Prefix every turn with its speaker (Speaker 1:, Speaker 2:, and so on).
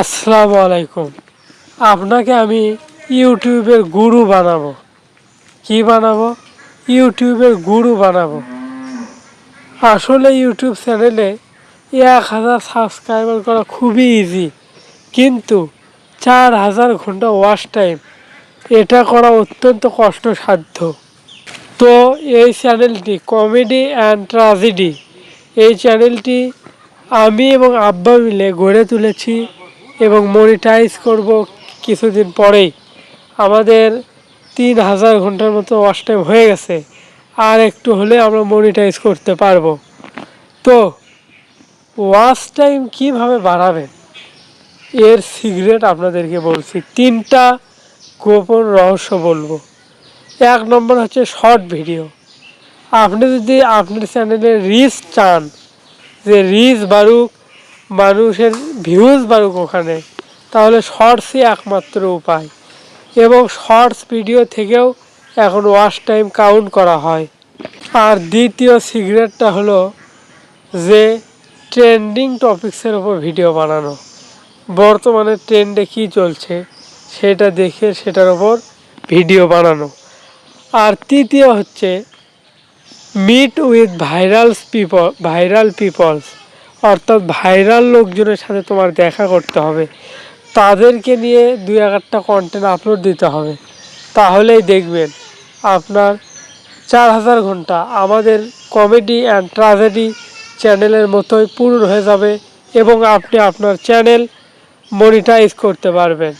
Speaker 1: আসসালামু আলাইকুম। আপনাকে আমি ইউটিউবের গুরু বানাবো। কি বানাবো? ইউটিউবের গুরু বানাবো। আসলে ইউটিউব চ্যানেলে এক হাজার সাবস্ক্রাইবার করা খুবই ইজি কিন্তু চার হাজার ঘণ্টা ওয়াশ টাইম এটা করা অত্যন্ত কষ্টসাধ্য। তো এই চ্যানেলটি কমেডি অ্যান্ড ট্রাজেডি এই চ্যানেলটি আমি এবং আব্বা মিলে গড়ে তুলেছি এবং মনিটাইজ করব কিছুদিন পরেই। আমাদের তিন হাজার ঘণ্টার মতো ওয়াচ টাইম হয়ে গেছে। আর একটু হলে আমরা মনিটাইজ করতে পারব। তো ওয়াচ টাইম কীভাবে বাড়াবেন? এর সিক্রেট আপনাদেরকে বলছি। তিনটা গোপন রহস্য বলব। এক নম্বর হচ্ছে শর্ট ভিডিও আপনি যদি আপনার চ্যানেলে রিচ চান যে রিচ বাড়ুক, মানুষের ভিউজ বাড়ুক ওখানে, তাহলে শর্টসই একমাত্র উপায়। এবং শর্টস ভিডিও থেকেও এখন ওয়াশ টাইম কাউন্ট করা হয়। আর দ্বিতীয় সিক্রেটটা হলো যে ট্রেন্ডিং টপিক্সের ওপর ভিডিও বানানো। বর্তমানে ট্রেন্ডে কী চলছে, সেটা দেখে সেটার ওপর ভিডিও বানানো। আর তৃতীয় হচ্ছে meet with viral people viral peoples অর্থাৎ ভাইরাল লোকজনের সাথে তোমার দেখা করতে হবে। তাদেরকে নিয়ে দুই এক একটা কন্টেন্ট আপলোড দিতে হবে। তাহলেই দেখবেন আপনার চার হাজার ঘণ্টা আমাদের কমেডি অ্যান্ড ট্রাজেডি চ্যানেলের মতোই পূর্ণ হয়ে যাবে এবং আপনি আপনার চ্যানেল মনিটাইজ করতে পারবেন।